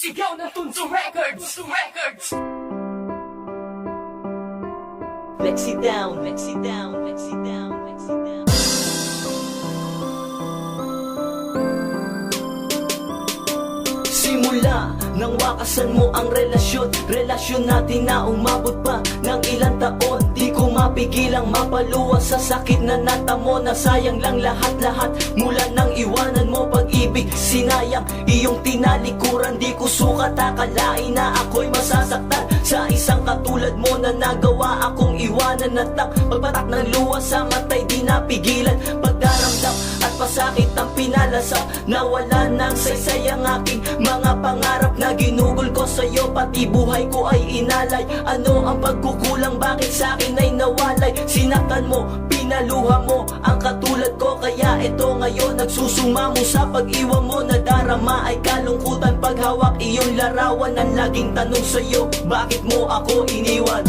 Sigaw ng Tunso Records! Tunso Records! Lexi down, Lexi down, Lexi down, Lexi down. Simula nang wakasan mo ang relasyon Relasyon natin na umabot pa ng ilang taon Di ko mapigilang mapaluwa sa sakit na natamo Na sayang lang lahat-lahat mula nang iwanan mo pag-ibig Sinayang iyong Di ko akalain na ako'y masasaktan. Sa isang katulad mo na nagawa akong iwanan At pagpatak ng luha sa matay di napigilan. Pagdaramdam at pasakit ang pinalasap Nawala ng saysay ang aking mga pangarap Na ginugol ko sa'yo. Pati buhay ko ay inalay. Ano ang pagkukulang? Bakit sa akin ay nawalay? Sinaktan mo, pinaluha mo ang katulad ko. Kaya ito ngayon nagsusuma mo sa pag-iwan mo Nadarama ay kalungkutan paghawak iyong larawan Ang laging tanong sa'yo, bakit mo ako iniwan?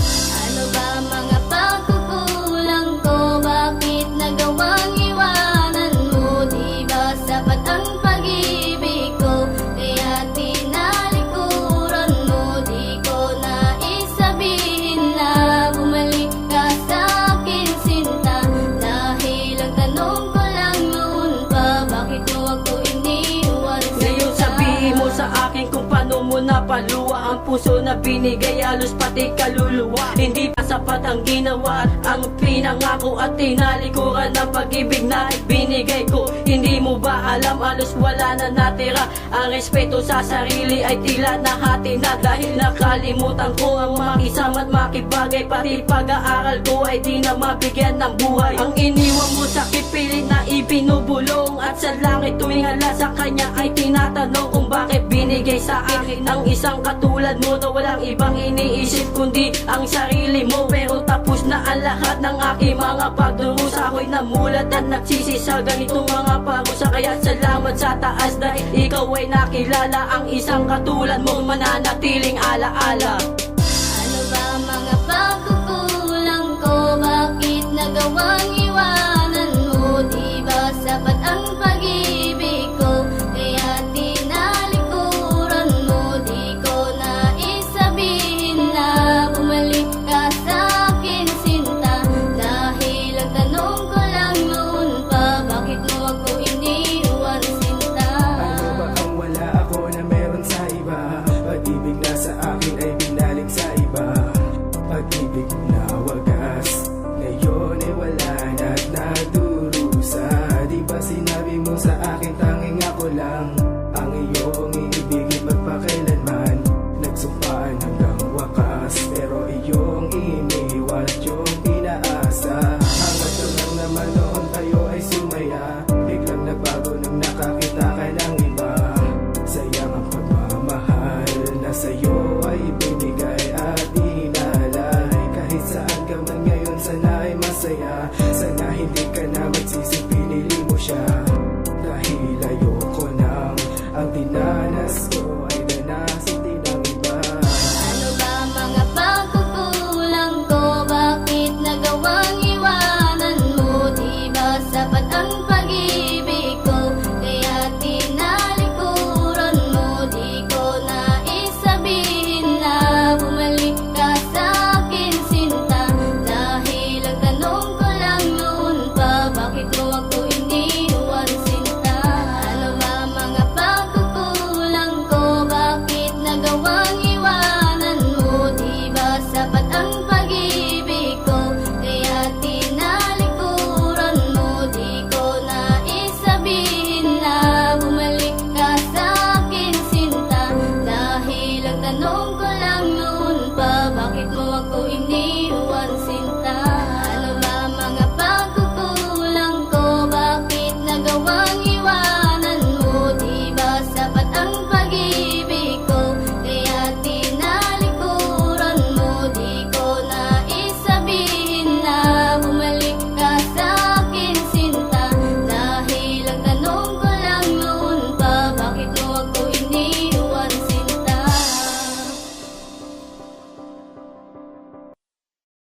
Paano mo napaluwa Ang puso na binigay halos pati kaluluwa. Hindi pa sapat ang ginawa ang pinangako At tinalikuran ng pag-ibig na binigay ko. Hindi mo ba alam halos wala na natira. Ang respeto sa sarili ay tila nahati na. Dahil nakalimutan ko ang makisama at makibagay Pati pag-aaral ko ay di na mabigyan ng buhay. Ang iniwan mo sa kipilit na ibinubulong At sa langit tumingala sa kanya ay tinatanong Kung bakit binigay sa akin ang isang katulad mo Na walang ibang iniisip kundi ang sarili mo. Pero tapos na ang lahat ng aking mga pagdurusa. Ako'y namulat at nagsisi sa ganitong mga parusa Kaya salamat sa taas dahil ikaw ay nakilala Ang isang katulad mo mananatiling alaala. Ano ko? Bakit nagawang iwanan mo? Di ba sapat ang pag-ibig Sana hindi ka na magsising pinili mo siya. Dahil ayoko nang ang dinanas ko